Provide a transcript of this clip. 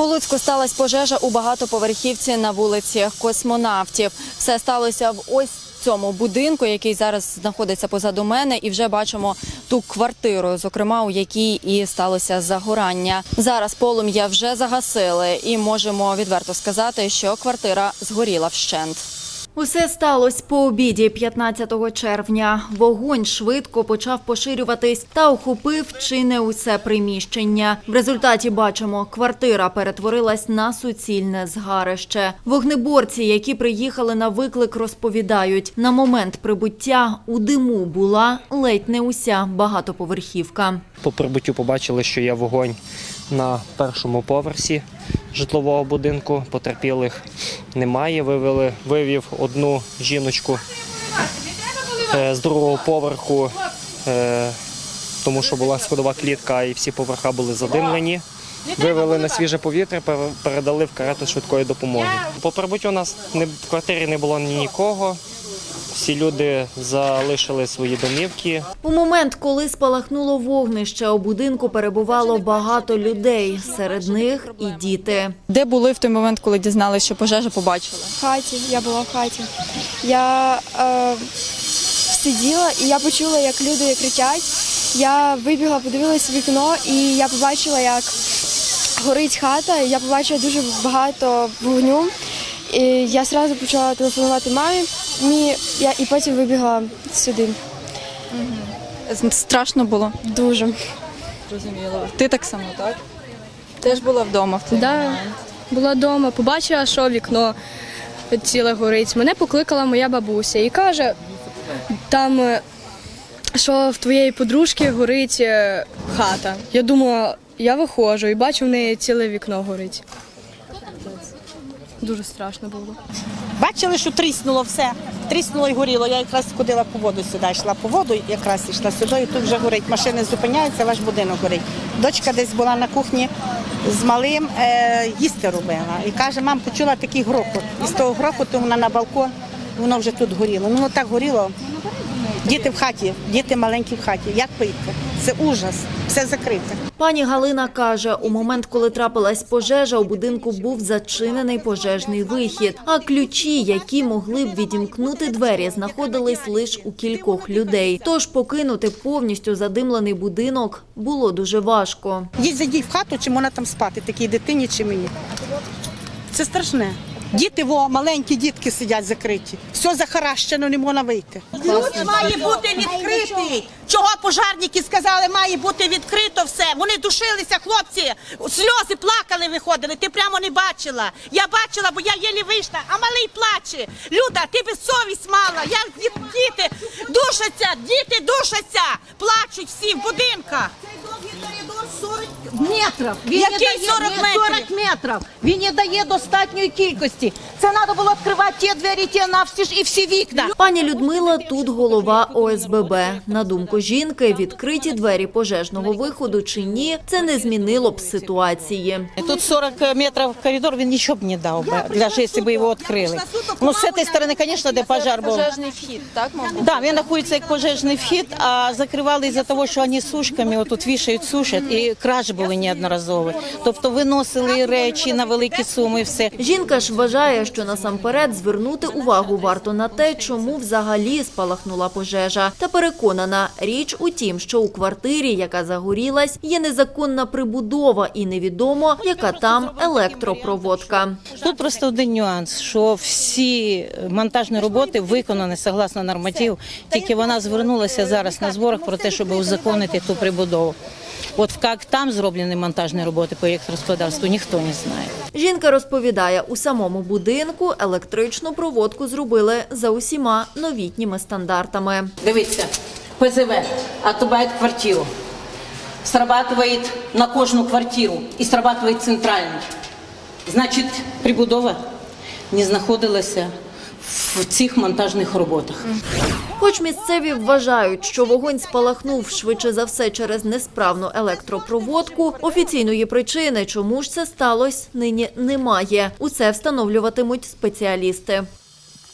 У Луцьку сталася пожежа у багатоповерхівці на вулиці Космонавтів. Все сталося в ось цьому будинку, який зараз знаходиться позаду мене, і вже бачимо ту квартиру, зокрема у якій і сталося загорання. Зараз полум'я вже загасили, і можемо відверто сказати, що квартира згоріла вщент. Усе сталося по обіді 15 червня. Вогонь швидко почав поширюватись та охопив чи не усе приміщення. В результаті бачимо, квартира перетворилась на суцільне згарище. Вогнеборці, які приїхали на виклик, розповідають, на момент прибуття у диму була ледь не уся багатоповерхівка. По прибуттю побачили, що є вогонь на першому поверсі житлового будинку. Потерпілих немає. Вивели, вивів одну жіночку е, з другого поверху, е, тому що була сходова клітка і всі поверха були задимлені. Вивели на свіже повітря, передали в карету швидкої допомоги. По прибуттю у нас в квартирі не було нікого. Всі люди залишили свої домівки. У момент, коли спалахнуло вогнище, у будинку перебувало багато людей. Серед них і діти. Де були в той момент, коли дізналися, що пожежу побачили? В хаті, я була в хаті. Я е, сиділа і я почула, як люди кричать. Я вибігла, подивилася в вікно, і я побачила, як горить хата. Я побачила дуже багато вогню. І я одразу почала телефонувати мамі. Я, і потім вибігла сюди. Страшно було. Дуже. Зрозуміло. Ти так само, так? Теж була вдома в той Да, момент. була вдома, побачила, що вікно ціле горить. Мене покликала моя бабуся і каже, там, е, що в твоєї подружки горить е, хата. Я думала, я виходжу і бачу, в неї ціле вікно горить. Дуже страшно було. Бачили, що тріснуло все. Тріснуло і горіло. Я якраз ходила по воду сюди, йшла по воду, якраз йшла сюди, і тут вже горить. Машини зупиняються, ваш будинок горить. Дочка десь була на кухні з малим, е, їсти робила. І каже, мам, почула такий грохот. І з того грохоту вона на балкон, воно вже тут горіло. Ну, так горіло. Діти в хаті, діти маленькі в хаті. Як вийти? Це ужас, все закрите. Пані Галина каже, у момент, коли трапилась пожежа, у будинку був зачинений пожежний вихід, а ключі, які могли б відімкнути двері, знаходились лише у кількох людей. Тож покинути повністю задимлений будинок було дуже важко. Їдь зайдіть в хату, чи вона там спати, такій дитині чи мені. Це страшне. Діти, во, маленькі дітки сидять закриті. Все захаращено, не можна вийти. Ключ має бути відкритий. Чого пожарники сказали, має бути відкрито все. Вони душилися, хлопці, сльози плакали, виходили. Ти прямо не бачила. Я бачила, бо я єлі вийшла, а малий плаче. Люда, ти безсовість мала. Я, діти душаться, діти душаться, плачуть всі в будинках. метрів. Він Який не дає 40 метрів? 40 метрів. Він не дає достатньої кількості. Це треба було відкривати ті двері, ті навстіж і всі вікна. Пані Людмила тут голова ОСББ. На думку жінки, відкриті двері пожежного виходу чи ні, це не змінило б ситуації. Тут 40 метров коридор, він нічого б не дав би, для якщо б його відкрили. Ну, з цієї сторони, звісно, де пожар був. Пожежний вхід, так? Да, він знаходиться як пожежний вхід, а закривали із-за того, що вони сушками отут вішають, сушать, і кражі були неодноразові. Тобто виносили речі на великі суми, і все. Жінка ж вважає, що насамперед звернути увагу варто на те, чому взагалі спалахнула пожежа. Та переконана, річ у тім, що у квартирі, яка загорілась, є незаконна прибудова і невідомо, яка там електропроводка. Тут просто один нюанс, що всі монтажні роботи виконані согласно норматив, тільки вона звернулася зараз на зборах про те, щоб узаконити ту прибудову. От як там зроблені монтажні роботи по господарству, ніхто не знає. Жінка розповідає, у самому будинку електричну проводку зробили за усіма новітніми стандартами. Дивіться, ПЗВ отрубает квартиру, срабатывает на кожну квартиру і срабатывает центральний. Значить, прибудова не знаходилася в цих монтажних роботах. Хоч місцеві вважають, що вогонь спалахнув швидше за все через несправну електропроводку, офіційної причини, чому ж це сталося, нині немає. Усе встановлюватимуть спеціалісти.